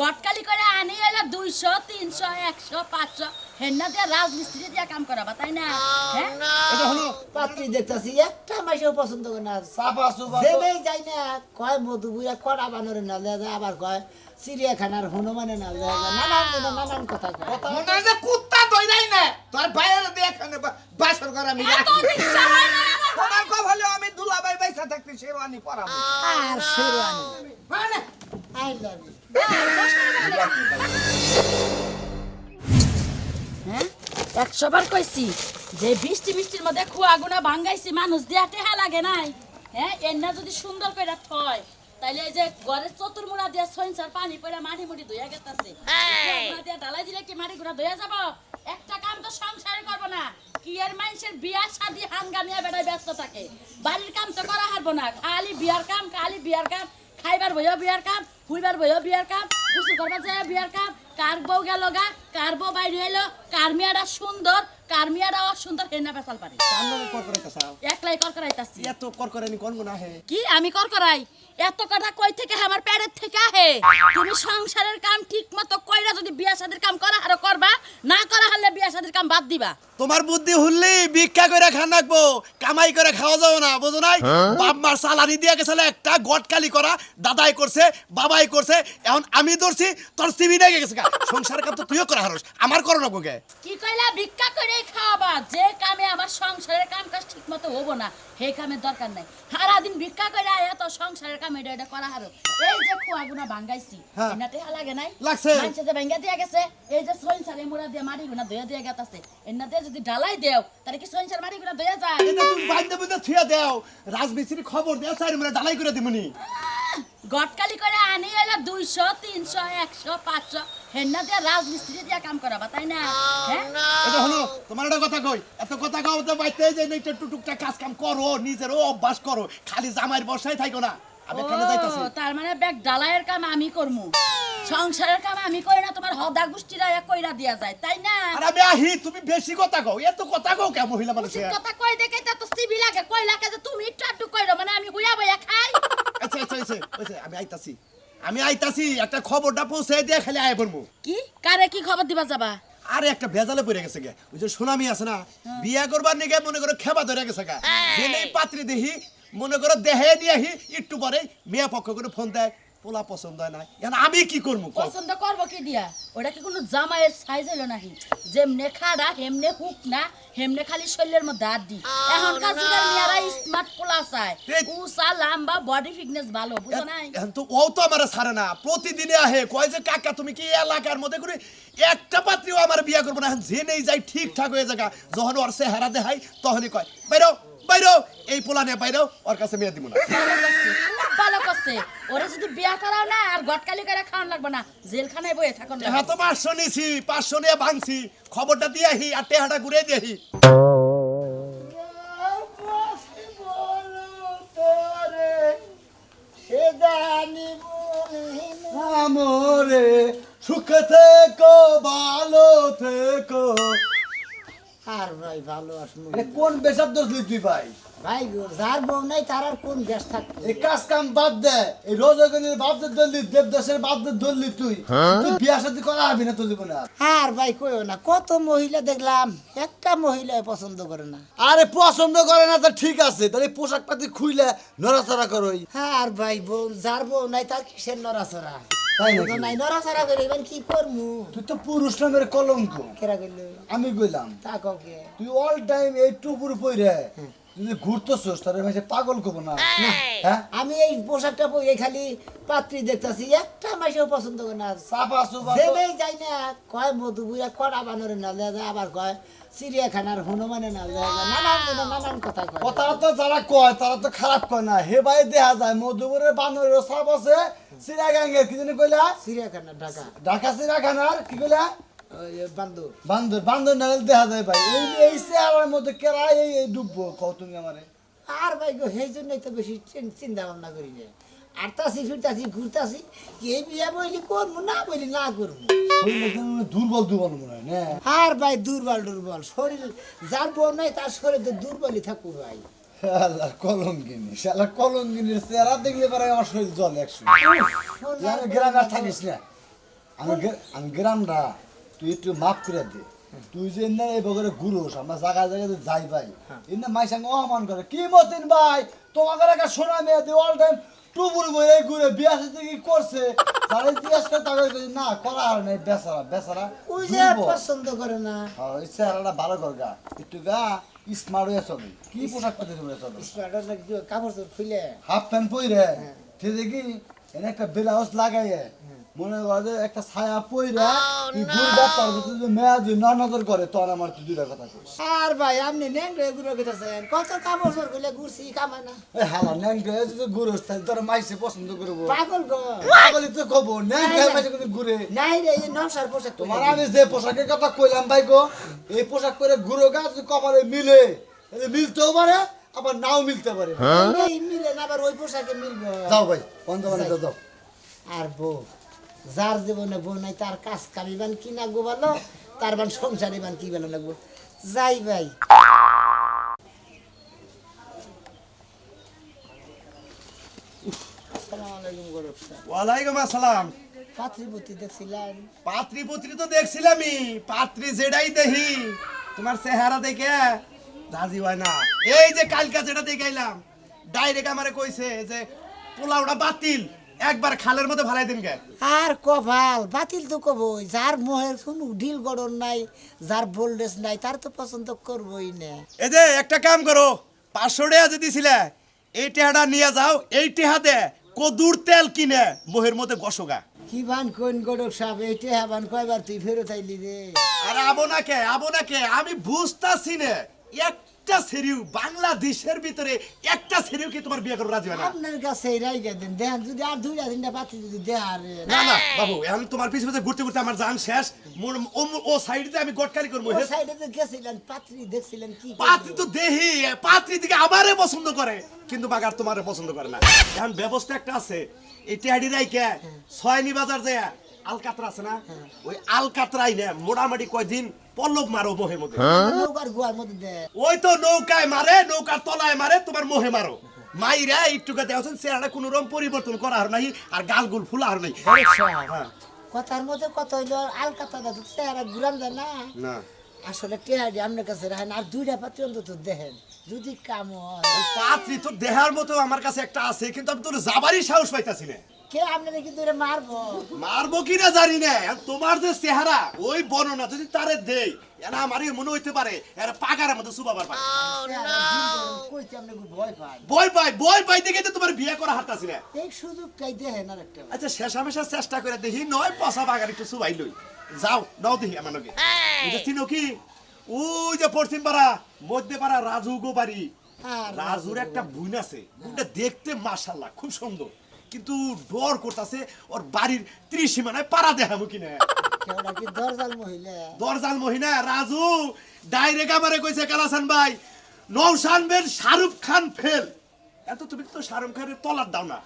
গটকালি করে আনি হইল দুইশো তিনশো একশো পাঁচশো। হেন্না দিয়ে রাজমিস্ত্রি দিয়ে কাম করাবা তাই না? হ্যাঁ? এটা হলো পাত্রী দেখতাছি একটা মাইসেও পছন্দ করে না। সাফা সুফা যাই না কয় মধু বুয়া কড়া বানরে না দেয়া যায় আবার কয় চিড়িয়াখানার হনুমানে না দেয়া যায় নানান নানান কথা কয়। মনে হয় যে কুত্তা দইরাই না। তোর বাইরে দিয়ে এখানে বাসর করে আমার। তোমার কব হলে আমি দুলাভাই বাইসা থাকতে শেরওয়ানি পরাবো। আর শেরওয়ানি। মানে আই লাভ ইউ। হ্যাঁ? একশো কইছি যে বৃষ্টি বৃষ্টির মধ্যে খুয়া গুনা ভাঙ্গাইছি মানুষ দিয়া টেহা লাগে নাই। হ্যাঁ এন্না যদি সুন্দর করে থয় তাইলে এই যে ঘরের চতুর্মুড়া দিয়া সইনসার পানি পড়ে মাটি মুটি ধুইয়া গেতাছে। দিয়া ঢালাই দিলে কি মাটি গুড়া ধুইয়া যাব? একটা কাম তো সংসারে করব না। কি এর মানুষের বিয়া শাদি হাঙ্গা নিয়ে বেড়ায় ব্যস্ত থাকে। বাড়ির কাম তো করা হারবো না। খালি বিয়ার কাম খালি বিয়ার কাম। খাইবার বইও বিয়ার কাম হুইবার বইও বিয়ার কাম গুসু করবার যায় বিয়ার কাম। কার বউ গেল গা কার বউ বাইরে এলো কার মেয়েটা সুন্দর কার মেয়েটা অসুন্দর হেনা পেশাল পারে একলাই কর করাইতাছি এত কর করেনি কোন গুণ আহে? কি আমি কর করাই এত কথা কই থেকে আমার পেটের থেকে আহে। তুমি সংসারের কাম ঠিক মতো কইরা যদি বিয়া শাদির কাম করা হারো করবা না করা হলে বিয়া শাদির কাম বাদ দিবা। তোমার বুদ্ধি হুললি ভিক্ষা করে খান রাখব কামাই করে খাওয়া যাবে না বুঝো নাই? বাপ মার সালারি দিয়ে গেছিল একটা গটকালি করা দাদাই করছে বাবাই করছে এখন আমি ধরছি তোর সিবি নিয়ে গেছে সংসার কাম তো তুইও করা হারস আমার করো না গে কি কইলা ভিক্ষা করে খাওয়াবা? যে কামে আমার সংসারের কাম কাজ ঠিক মতো হব না হে কামের দরকার নাই। সারাদিন ভিক্ষা করে আয়া তো সংসারের কাম এটা এটা করা হারো এই যে খোয়া গুনা ভাঙ্গাইছি হ্যাঁ। এনাতে লাগে নাই? লাগছে। মানুষে যে ভাঙ্গা দিয়া গেছে এই যে সইনসারে মুড়া দিয়ে মাটি গুনা ধুয়ে দিয়ে গেতাছে এনাতে যদি ডালাই দেও তাহলে কি গুনা ধুয়ে যায়? এটা তুমি বাইন্দে দেও। রাজমিস্ত্রি খবর দেও চাই মানে ডালাই করে দিমুনি গটকালি করে আনি হইল দুইশো তিনশো একশো পাঁচশো। হেন্না দিয়ে রাজমিস্ত্রি দিয়ে কাম করাবা তাই না? হ্যাঁ? এটা হলো তোমার একটা কথা কই এত কথা কও তো বাইতে যে একটু টুকটাক কাজ কাম করো নিজের অভ্যাস করো খালি জামাইয়ের বর্ষায় থাইকো না। আমি এখানে যাইতাছি। তার মানে ব্যাগ ডালাইয়ের কাম আমি করমু। সংসারের কাম আমি করি না তোমার হদা গোষ্ঠীরা এক কইরা দিয়া যায় তাই না? আর আমি আহি তুমি বেশি কথা কও এত কথা কও কে মহিলা মানুষ কথা কই দেখে তো সিবি লাগে কই লাগে যে তুমি একটু একটু কইরো মানে আমি হুইয়া বইয়া খাই। আচ্ছা আচ্ছা আচ্ছা আচ্ছা, আমি আইতাছি। আমি আইতাছি একটা খবরটা পৌঁছে দিয়ে খালি আয় পড়ব কি? কারে কি খবর দিবা যাবা? আর একটা ভেজালে পড়ে গেছে গে। ওই যে সুনামি আছে না বিয়া করবার নিগে মনে করো খেবা ধরে গেছে গা। জেনেই পাত্রী দেখি মনে করো দেহে নিয়ে আহি একটু পরে মেয়া পক্ষ করে ফোন দেয় পোলা পছন্দ হয় না। এখন আমি কি করব পছন্দ করব কি দিয়া? ওটা কি কোনো জামাইয়ের সাইজ হইল নাকি? যেমনে খাড়া হেমনে হুক না হেমনে খালি শরীরের মধ্যে আড্ডি এখনকার যুগের মেয়েরা স্মার্ট পোলা চায়। উষা লাম্বা বডি ফিটনেস ভালো বুঝো নাই? এখন তো ও তো আমার ছাড়ে না। প্রতিদিনে আহে কয় যে কাকা তুমি কি এলাকার মধ্যে করে একটা পাত্রীও আমার বিয়া করব না। এখন জেনেই যাই ঠিকঠাক হয়ে জায়গা যখন ওর চেহারা দেখাই তখনই কয় বাইরো বাইরো এই পোলা নিয়ে বাইরো ওর কাছে মেয়ে দিব না। ভালো করছে, ওরা যদি বিয়া করাও না আর গটকালি করে খাওয়ান লাগবে না। জেলখানায় বয়ে থাকুন হ্যাঁ তো পাঁচশো নিছি পাঁচশো নিয়ে ভাঙছি। খবরটা দিয়ে আহি আর টেহাটা ঘুরে দিয়ে আহি। আমরে সুখে থেকো ভালো থেকো। আর ভাই ভালো আসব মানে কোন বেসার দোষ দিই তুই ভাই? ভাই যার বউ নাই তার আর কোন গ্যাস থাকবে? এই কাজ কাম বাদ দে এই রোজগণের বাপদের দললি দেবদাসের বাপদের দললি তুই। তুই বিয়া শাদী করা হবি না তোর জীবনে আর। আর ভাই কইও না কত মহিলা দেখলাম একটা মহিলা পছন্দ করে না। আরে পছন্দ করে না তো ঠিক আছে তাহলে পোশাক পাতি খুইলে নড়াচড়া করোই। আর ভাই বউ যার বউ নাই তার কিসের নড়াচড়া? তাই নাকি? তো নাই নড়াচড়া করে এবার কি করমু? তুই তো পুরুষ নামের কলঙ্ক। কেরা গেল আমি বললাম তা তুই অল টাইম এই টুপুর পইরে যদি ঘুরতেছস তাহলে ভাই পাগল কব না। হ্যাঁ? আমি এই পোশাকটা পরে খালি পাত্রী দেখতাছি একটা মাইসেও পছন্দ করে না। সাফা যাই না কয় মধু বুয়া কড়া বানরে না আবার কয় চিড়িয়াখানার হনুমানে না দেয়া যায় নানান নানান নানান কথা কয়। কথা তো যারা কয় তারা তো খারাপ কয় না। হে ভাই দেখা যায় মধুপুরের বানরের সাপ আছে কি জানি কইলা? চিড়িয়াখানা ঢাকা। ঢাকা সিরাখানার কি কইলা? বান্দর। বান্দর বান্দর নাগাল দেখা যায় ভাই। এই এই চেহারার মধ্যে কেরা এই এই ডুববো কও তুমি আমারে। আর ভাই গো সেই জন্যই তো বেশি চিন- চিন্তা ভাবনা করি আর তাসি ফিরতাছি ঘুরতাছি এই বিয়া বইলি করব না বইলি না করব? দুর্বল দুর্বল মনে হয় না? আর ভাই দুর্বল দুর্বল শরীর যার বউ নাই তার শরীর তো দুর্বলই থাকুক ভাই। আল্লাহ কলঙ্কিনী শালা কলঙ্কিনীর চেহারা দেখলে পরে আমার শরীর জল একশো গ্রামে থাকিস না। আমি আমি গ্রামটা তুই একটু মাফ করে দে। তুই যে না এই বগরে গুরুস আমরা জায়গায় জায়গায় যাই ভাই। এনে মাই সঙ্গে অমান করে। কি মতিন ভাই তোমাকে একটা সোনা মেয়ে দিয়ে অল টাইম টুবুর বই ঘুরে বিয়া সাথে কি করছে? তারা ইতিহাস করে তাকে না করা হয় না বেচারা বেচারা ওই যে। পছন্দ করে না। হ্যাঁ, ওই চেহারাটা ভালো কর গা। একটু গা স্মার্ট হয়ে চলে। কি পোশাক পাতি চলে? চলে নাকি কি কাপড় চোপড় খুলে। হাফ প্যান্ট পইরে ঠিক দেখি এনে একটা ব্লাউজ লাগাইয়ে মনে করে যে একটা ছায়া পইরা তুই ঘুরবা তার ভিতরে যদি মেয়া যদি না নজর করে তখন আমার তুই দুইটা কথা কইস। আর ভাই আপনি ন্যাংরে ঘুরে গেতেছেন কত কাপড় চোপড় খুলে ঘুরছি কামায় না। এই হালা ন্যাংকে যদি ঘুরোস তাহলে তোর মাইসে পছন্দ করব। পাগল গো। পাগলি তো কব ন্যাংকে মাইসে কিন্তু ঘুরে নাই রে এই নকশার পোশাক তোমার আমি যে পোশাকের কথা কইলাম ভাই গো এই পোশাক পরে ঘুরো গা যদি কপালে মিলে মিলতেও পারে আবার নাও মিলতে পারে। এই মিলে না আবার ওই পোশাকে মিলবে। যাও ভাই বন্ধ যাও। আর বউ যার জীবনে বউ নাই তার কাজ কামিবান কি না গো ভালো তার বান সংসারী বান কি ভালো লাগবো? যাই ভাই। ওয়ালাইকুম আসসালাম। পাত্রীপতি দেখছিলেন পাত্রী পুত্রী তো দেখছিলামই। পাত্রী যেটাই দেখি তোমার চেহারা দেখে রাজি হয় না। এই যে কালকা যেটা দেখাইলাম ডাইরেক্ট আমারে কইছে যে পোলাওটা বাতিল। একবার খালের মধ্যে ভালাই দিন গে। আর কপাল বাতিল তো কবই। যার মোহের কোনো ঢিল গড়ন নাই যার বোল্ডেস নাই তার তো পছন্দ করবই না। এই যে একটা কাম করো পাঁচশো টাকা যে দিছিলে এই টেহাটা নিয়ে যাও এই টেহাতে কদুর তেল কিনে মোহের মধ্যে গসগা কি বান কোন গড়ক সাহেব এইটা হ্যাঁ কয়বার তুই ফেরত আইলি রে? আর আবো না কে আবো না কে আমি বুঝতাছি না একটা সেরিউ বাংলাদেশের ভিতরে একটা সেরিউ কি তোমার বিয়ে করে রাজি হয় না? আপনার কাছে এই রাইগা দেন। দেখেন যদি আর দুইটা তিনটা পাতি যদি দেহা রে না না বাবু এখন তোমার পিছনে পিছনে ঘুরতে ঘুরতে আমার জান শেষ। মোর- ও- সাইডে আমি গটকারি করব। ও সাইডে তো গেছিলেন পাত্রী দেখছিলেন কি পাত্রী তো দেহি পাত্রী দিকে আমারে পছন্দ করে কিন্তু বাগার তোমারে পছন্দ করে না। এখন ব্যবস্থা একটা আছে এই টেহাডি রাইকে ছয়নি বাজার যায় আলকাতরা আছে না? ওই আলকাতরাই না মোটামুটি কয়দিন পল্লব মারো মোহের মধ্যে। নৌকার গুয়ার মধ্যে ওই তো নৌকায় মারে নৌকার তলায় মারে তোমার মোহে মারো। মাইরা একটুকা কোনো রকম পরিবর্তন করা আর নাই আর গালগুল ফুলা আর নাই হ্যাঁ। কথার মধ্যে কত হইল আলকাতা দা তো চেহারা ঘুরান যায় না। না। আসলে টেহাডি আপনার কাছে রাখেন আর দুইটা পাত্রী অন্তত দেখেন যদি কাম হয়। পাত্রী তো দেহার মতো আমার কাছে একটা আছে কিন্তু আমি তোর যাবারই সাহস পাইতাছি না। কে আপনারা কিন্তু এটা মারবো? মারবো কিনা জানি না। তোমার যে চেহারা ওই বর্ণনা যদি তারে দেই এরা আমারই মনে হইতে পারে এরা পাগারের মতো সুবাবার পারে চেহারা দিন গরম, কইতে আপনি ভয় পাই বই পাই বই পাই দেখে তো তোমার বিয়ে করা হারতাছি না। এই সুযোগটাই দেখেন আর একটা আচ্ছা শেষামেশা চেষ্টা করে দেখি নয় পচা বাগার একটু সুবাই লই। যাও নাও দেখি আমার লগে। বুঝে চিনো কি? ওই যে পশ্চিম পাড়া মধ্যে পাড়া রাজু গো বাড়ি। রাজুর একটা বুন আছে বুনটা দেখতে মাশাল্লাহ খুব সুন্দর। কিন্তু ডর করতেছে ওর বাড়ির ত্রিসীমানায় পাড়া দেখাবো কিনা। দরজাল মহিলা? মহিনা রাজু ডাইরেক্ট আমারে কইছে কালাসান ভাই নৌসান বের শাহরুখ খান ফেল। এত তুমি তো শাহরুখ খানের তলার দাও না।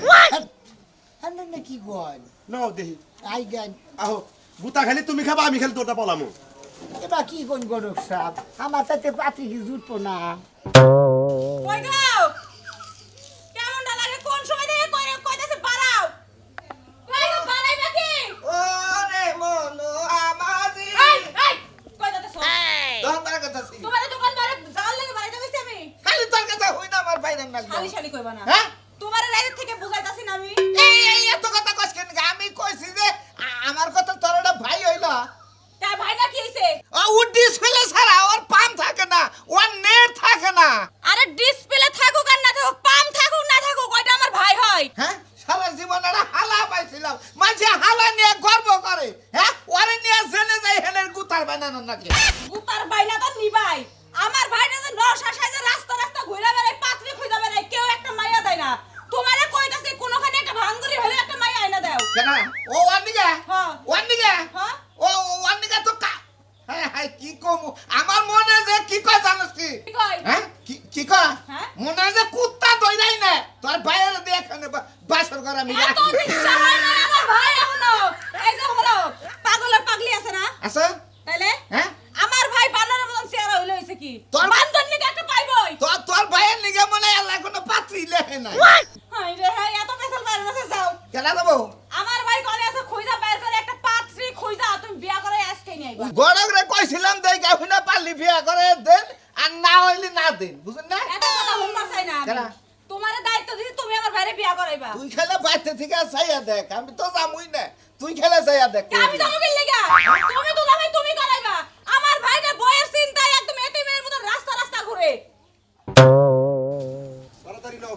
না কি কয় নাও দেখি। আই গান। আহো গুতা খালি তুমি খাবা আমি খালি তোরটা পলামো। এবার কি কোন গরক সাপ? আমার তাতে পাত্রী কি জুটবো না? কই কেমনটা লাগে কোন সময় থেকে কই কইতাছে বাড়াও কই গো বাড়াই নাকি ওরে মনো আমাজি এই এই কইতাছে দোকানদার কথা ছিল তোমার দোকান বারে জাল লাগে বাড়াইতে কইছি আমি খালি তোর কথা হই না আমার বাইরে না খালি শালি কইবা না হ্যাঁ? আমার মনে যে কি কয় জানিস কি? হ্যাঁ? কি কয়? হ্যাঁ? মনে যে কুত্তা দইরাই না। তোর বাইরে দেখ বাসর করা আমি বুঝেন না? এত কথা হুম্মা চাই না আমি। তোমার দায়িত্ব দিছি তুমি আমার বাইরে বিয়া করাইবা। তুই খেলা বাইতে থেকে চাইয়া দেখ আমি তো জামুই না। তুই খেলা চাইয়া দেখ আমি জামু কি লাগা? তুমি তো জামাই তুমি করাইবা। আমার ভাইটা বয়ের চিন্তা একদম এতিমের মতো রাস্তা রাস্তা ঘুরে। তাড়াতাড়ি নাও।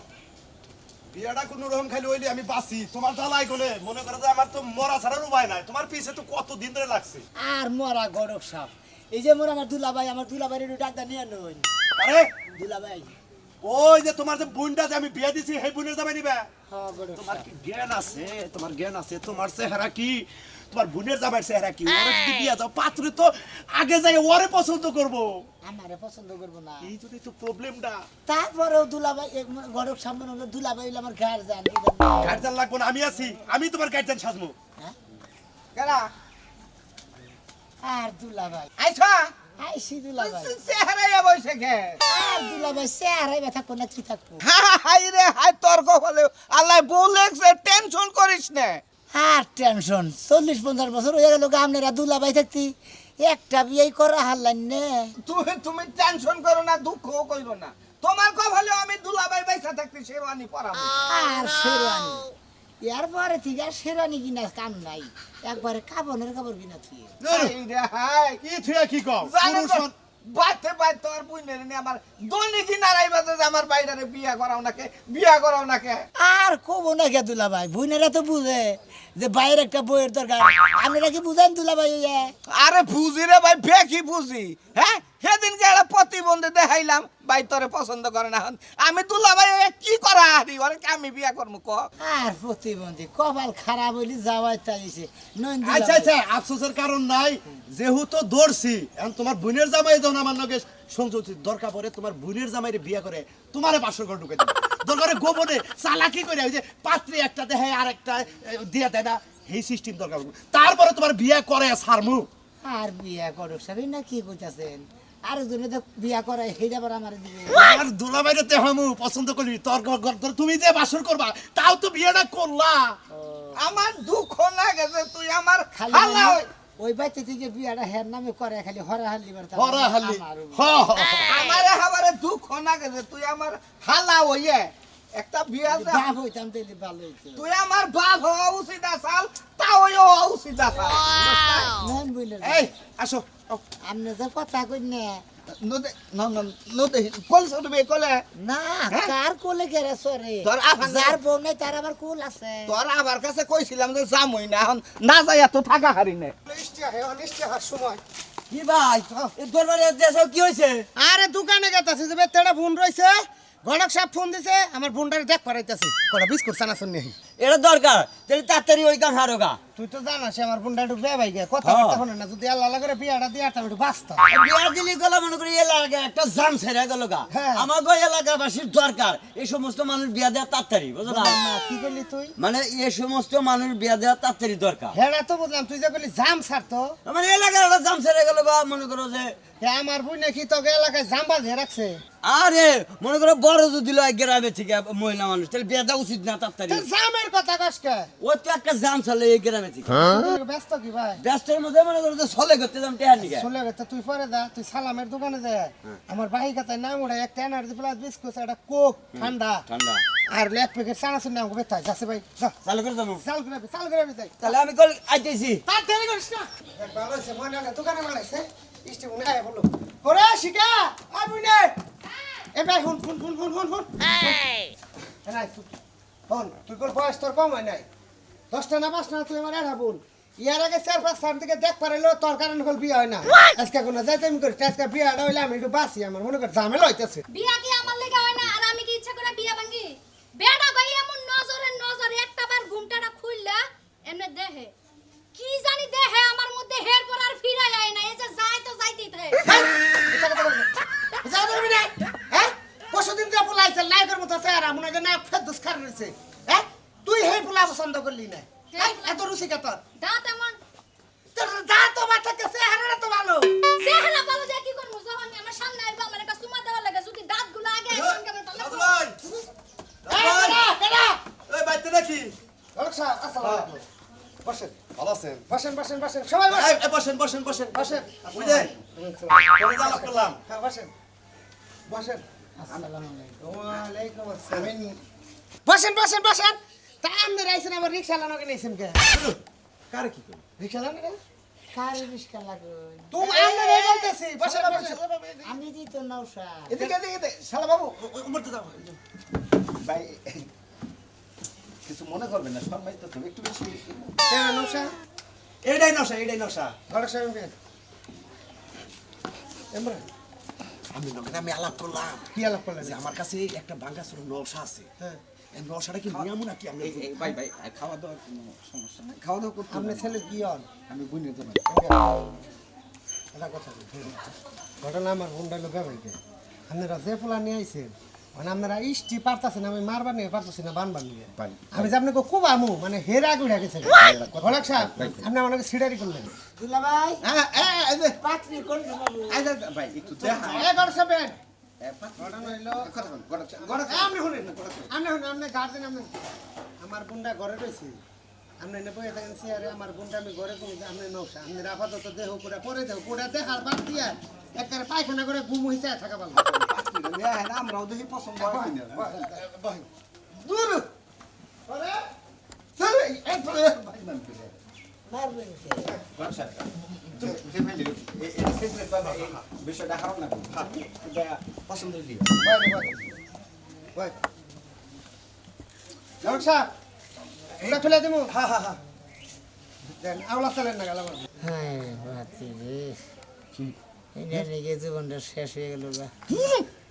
বিয়াটা কোন রকম খালি হইলে আমি বাঁচি। তোমার ঢালাই গলে। মনে করো যে আমার তো মরা ছাড়ার উপায় নাই। তোমার পিছে তো কত দিন ধরে লাগছে? আর মরা গড়ক সাপ। এই যে মোর আমার দুলা ভাই আমার দুলাভাইয়ের একটু ডাক্তার নিয়ে নই আরে? দুলাভাই। ওই যে তোমার যে বোনটা যে আমি বিয়ে দিছি সেই বোনের জামাই নিবা? হ্যাঁ তোমার কি জ্ঞান আছে? তোমার জ্ঞান আছে। তোমার চেহারা কি? তোমার বোনের জামাইয়ের চেহারা কি? ওরে যদি বিয়ে দাও পাত্রে তো আগে যাই ওরে পছন্দ করব। আমারে পছন্দ করব না। এই যদি তো প্রবলেমটা। তারপরেও দুলাভাই গড়ক সামনে হলো দুলাভাই হলো আমার ঘর যান গার্জেন লাগবো না আমি আছি। আমি তোমার গার্জেন সাজবো। কেনা আর দুলাভাই। আইছা আইসি দুলাভাই। চেহারাইয়া বসে খে আর দুলাভাই সে আড়াই থাকব না কি থাকব? হাই রে হাই তর্ক বলে আল্লাহ বলেছে টেনশন করিস না। আর টেনশন চল্লিশ পঞ্চাশ বছর হয়ে গেল আপনারা দুলাভাই থাকতি। একটা বিয়ে করা হারলেন নে। তুমি তুমি টেনশন করো না দুঃখও করো না। তোমার কপালে আমি দুলাভাই বাইসা থাকতে শেরওয়ানি পরাবো। আর শেরওয়ানি। এরপরে থেকে আর শেরওয়ানি কিনা কাম নাই। একবারে কাবনের কাপড় কিনা থুয়ে। কি থুয়া কি মান- বাইতে বাইতে আর বুঝনে আমার দৈনিকই নারাই বাজে আমার বাইরে বিয়া করাও নাকে বিয়া করাও নাকে। আর কবো না কে দুলাভাই বোনেরা তো বুঝে যে বাইরে একটা বইয়ের দরকার। আপনারা কি বুঝেন দুলাভাই ভাই আরে বুঝি রে ভাই বেকি বুঝি। হ্যাঁ? সেদিনকে একটা প্রতিবন্ধী দেখাইলাম ভাই তোরে পছন্দ করে না আমি দুলা ভাই কি করা? হারি কি আমি বিয়া করব ক? আর প্রতিবন্ধী কপাল খারাপ হইলে যাওয়াই তাইছে আচ্ছা আচ্ছা আফসোসের কারণ নাই। যেহেতু দৌড়ছি এখন তোমার বোনের জামাই যখন আমার লগে সংযোগ দরকার পড়ে তোমার বোনের জামাইরে বিয়ে করে তোমারে পাঁচশো ঘর ঢুকে দেবে। দরকারে গোপনে চালাকি করে ওই যে পাত্রে একটা দেয় আর একটা দিয়ে দেয় না এই সিস্টেম দরকার তারপরে তোমার বিয়ে করে সারমু আর বিয়া করো সবই না কি কইতাছেন? আর জনে তো বিয়া করে সেইটা আবার আমার দিবে। আর দুলাবাইরে তে হামু পছন্দ করবি তোর ঘর- ঘর- ঘর- তুমি যে বাসর করবা তাও তো বিয়েটা করলা। আমার দুঃখ না গেছে তুই আমার খালি ওই বাচ্চা থেকে বিয়াটা হের নামে করে খালি হরা হাল্লি বার হরা হালি হ হ, হ। আমারে হাবারে দুঃখ না গেছে তুই আমার হালা হইয়ে একটা বিয়া দে। বাপ হইতাম তাইলে ভালো হইতো। তুই আমার বাপ হওয়া উচিত আসাল তাও হওয়া উচিত আসাল নন বইলে এই আসো। আপনি যে কথা কই না। নদে ন ন নদে কল কলে? না কার কোলে গেরে সরে তোর যার বউ নাই তার আবার কোল আছে। তোর আবার কাছে কইছিলাম যে যামই না এখন না যাই এত থাকা হারি না। কি ভাই? দরবারে দেশ কি হয়েছে আরে দোকানে গেতাছে যে বেতেটা ফোন রইছে। গণক সাহেব ফোন দিছে আমার বোনটারে দেখ পারাইতেছে। কটা বিস্কুট চানা শুনি এটা দরকার তাহলে তাড়াতাড়ি ওই কাম হারোগা তুই তো জানাস আমার বোনটা একটু বেবাই গে কথা হ্যাঁ। বার্তা শোনে না যদি আল্লাহ করে বিয়াটা দিয়ে আসতাম একটু বাঁচতাম বিয়া দিলি গেল মনে করি এলাকা একটা জাম ছেড়ে গেল গা। হ্যাঁ। আমার গো এলাকাবাসীর দরকার এই সমস্ত মানুষ বিয়া দেওয়া তাড়াতাড়ি বুঝলো না? কি করলি তুই? মানে এই সমস্ত মানুষ বিয়া দেওয়া তাড়াতাড়ি দরকার। হ্যাঁ তো বুঝলাম তুই যে বললি জাম ছাড়তো। আমার এলাকার একটা জাম ছেড়ে গেল গা মনে করো যে আমার বোন নাকি তোকে এলাকায় জাম বাঁধিয়ে রাখছে। আরে মনে করো বড় যদি লয় গ্রামে থেকে মহিলা মানুষ তাহলে বিয়া দেওয়া উচিত না তাড়াতাড়ি। তুই জামের কথা কসকে ও তো একটা জাম চলে এই গ্রামে থেকে। ব্যস্ত কি ভাই? ব্যস্তের মধ্যে মনে করো যে চলে করতে যাম টেহার নিকে। চলে গেছে তুই পরে যা তুই সালামের দোকানে যা। আমার ভাই কাছে নাম উড়ে একটা এনার্জি প্লাস বিস্কুট একটা কোক ঠান্ডা। ঠান্ডা। আর এক প্যাকেট চানা শুনে আমাকে বেতাই যাচ্ছে ভাই যা। চালু করে যাব চাল করে আবি, করে তাহলে আমি কল আইতেছি। তার করিস না। ভালো হয়েছে মনে দোকানে বানাইছে। ইস্টি মনে হয় বলো ওরে শিকা আর বুনে এ ভাই হুন হুন হুন হুন হুন হুন এই। নাই তুই হন তুই কোন বয়স তোর কম হয় নাই। দশটা না পাঁচটা না তুই আমার এড়া বোন। ইয়ার আগে চার পাঁচ সাল থেকে দেখ পারিল তোর কারণে হল বিয়ে হয় না। আজকে কোনো যাইতে আমি করি আজকে বিয়েটা হইলে আমি একটু বাঁচি আমার মনে কর ঝামেলা হইতেছে। বিয়া কি আমার লেগে হয় না? আর আমি কি ইচ্ছা করে বিয়া ভাঙ্গি বেটা ভাই এমন নজরে নজরে একটা বার ঘুমটাটা খুললা এমনে দেহে। কি জানি দেহে আমার মধ্যে হের পর আর ফিরে যায় না এই যে যায় তো যাইতেই থাকে যা ধরবি না হ্যাঁ পরশুদিন যে পোলা আইছে লাইকের মতো চেহারা মনে হয় যে না ফের দুষ্কার রয়েছে হ্যাঁ তুই সেই পোলা পছন্দ করলি না হ্যাঁ? এত রুচিকা তোর দাঁত এমন তোর যা তো মাথা গেছে চেহারাটা তো ভালো চেহারা ভালো দিয়ে কি করব যখন আমি আমার সামনে আইবো আমার একটা চুমা দেওয়া লাগে যদি দাঁতগুলো আগে একদম কেমন ভাই এই, বাইতে নাকি আসসালামু আলাইকুম। বসেন ভালো আছেন? বসেন বসেন বসেন। সবাই বসেন। এই, বসেন বসেন বসেন। যা লাভ করলাম। হ্যাঁ বসেন। বসেন। আসসালামু আলাইকুম। ওয়ালাইকুম আসসালাম বসেন বসেন বসেন। তা আপনারা আইছেন আবার রিক্সা লানোকে নিয়েছেন কে কার কি করি রিক্সা লানো কার রিস্কা লাগবে? তুমি আপনারা এই বলতেছি। বসে বসে আমি দিই তো নৌসা এদিকে এদিকে এদিকে, শালা বাবু। ভাই কিছু মনে করবেন না সম্মানিত তো একটু বেশি কেন নৌসা এইটাই নশা এইটাই নশা। ঘরে সাহেব এমরা আমি নগে আলাপ করলাম। কি আলাপ করলেন? আমার কাছে একটা বাঙ্গাসুর নশা আছে। হ্যাঁ। এই নশাটা কি নাকি? আমি এই- এই ভাই ভাই খাওয়া দাওয়ার কোনো সমস্যা নেই? খাওয়া দাওয়া করতে আপনার ছেলে কি হন? আমি বুঝতে তো এটা কথা ঘটনা আমার বোনটা লোক আপনারা যে পোলা নিয়ে আইছেন মানে আপনারা ইষ্টি পারতাছেন আমি মারবার নিয়ে পারতাছি না বানবার নিয়ে। আমি যে আপনাকে খুব আমু মানে হেরা গুড়া গেছে। ঘটক সাহেব আপনি আমাকে সিডারি করলেন। দুলা ভাই হ্যাঁ, হ্যাঁ, পাত্রী একটু দেখা। এ সাহেব আমার বোনটা ঘরে রয়েছে। আপনি থাকেন চেয়ারে আমার বোনটা আমি ঘরে কোনো আপনি নৌসা আপনি আপাতত দেহ করে পরে দেহ করে দেখার বাদ দিয়া একেবারে পায়খানা করে ঘুম হইতে থাকা নিয়ে আয় না, আমরাও দেখি পছন্দ হয়। দূর। বিষয়টা হারাম না পছন্দ খুলে দেবো হ্যাঁ হ্যাঁ হ্যাঁ আওলা চালেন না গেল হ্যাঁ পাত্রী রে এটা রেগে জীবনটা শেষ হয়ে গেল গা।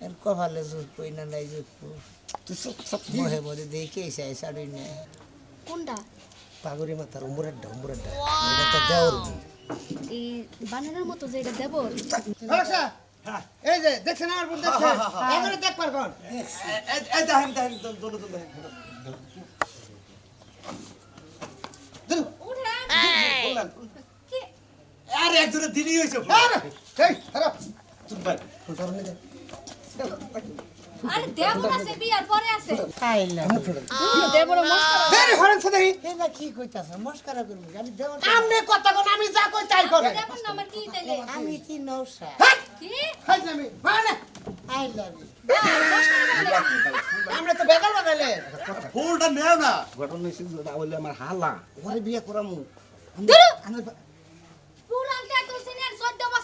এর কপালে কই না নাই মহে মধ্যে দেখে এসে সাড়ি না। কোনটা? পাগরি মাথার উমরের ডা উমরের এটা তো দেওর। এই বানানোর মতো যে এটা দেব এই যে দেখছেন আমার বোন দেখছেন? এবারে দেখ পার কোন এই দেখেন দেখেন দোনো তো দেখেন আরে একজনের দিনই হয়েছে। এই আরে তুমি ভাই, ফোন করুন দে আরে দেব আছে বিয়ার পরে আছে? খাইলাম দেবর মস্করা। দেরি হরেন সে দেখি এটা কি কইতাছ? মস্কারা করবি আমি দেব আমনে কথা কোন আমি যা কই তাই করে। দেব না আমার কি তাইলে আমি কি নৌসা? কি? হাই আমি মানে আই লাভ ইউ। আমরা তো বেকার বানাইলে ফুলটা নেও না। ঘটনা হয়েছে যে ওটা আমার হালা। ওরে বিয়ে করামু। ধরো! আমি পুরান তেঁতুল 14 বছর আগের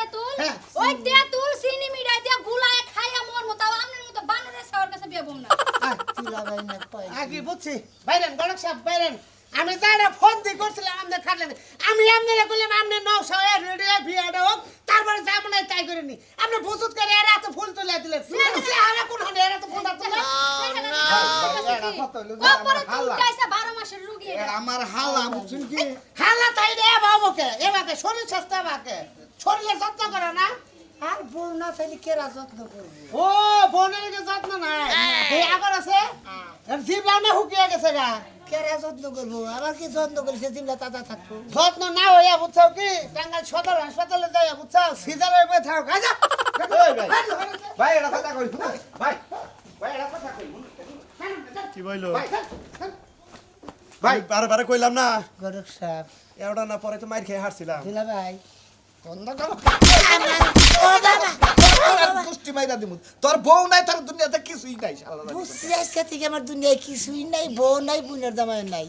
তেঁতুল হ্যাঁ। ওই তেঁতুল চিনি মিড়াই দিয়া গুলায় খাইয়া মোর মতো আমনের মতো বানরের সাওয়ার কাছে বিয়ে বম না। তুই লাগাই না কই আগে বুঝছি। বাইরেন গণক সাহেব বাইরেন। আমি যারা ফোন দিয়ে করছিলাম আমাদের খাটলেন আমি আপনারা বললাম আপনি নৌ সবাই রেডি বিয়াটা হোক। তারপরে যাব না তাই করে নি। আপনি বুঝুত করে এরা এত ফুল তুলে দিলেন চেহারা কোন হানে? এরা তো ফুলটা তুলে। ওপরে তুই কাইসা 12 মাসের রোগী এটা। আমার হালা বুঝছেন কি? হালা তাই রে বাবুকে। এবাকে শরীর স্বাস্থ্য বাকে। শরীরের যত্ন করে না? আর বউ না থাকলে কেরা যত্ন করব? ও বোনের যে যত্ন নাই। এই আগর আছে? এর জিভ লাউনে হুকিয়ে গেছে গা। কেরা যত্ন করব? আবার কি যত্ন করি সে দিনটা তাজা থাকব? যত্ন না হইয়া বুঝছ কি? টাঙ্গাইল সদর হাসপাতালে যাইয়া বুঝছ সিজার হয়ে থাকো এই ভাই। ভাই এটা কথা কই? শুনো। ভাই। ভাই এটা কথা কই? কি বইলো? ভাই ভাই। বারে বারে কইলাম না। গরক সাহেব। এওটা না পরে তো মাইর খেয়ে হারছিলাম। দিলা ভাই। তোর বউ নাই তোর দুনিয়াতে কিছুই নাই আমার দুনিয়ায় কিছুই নাই বউ নাই বোনের জামাই নাই।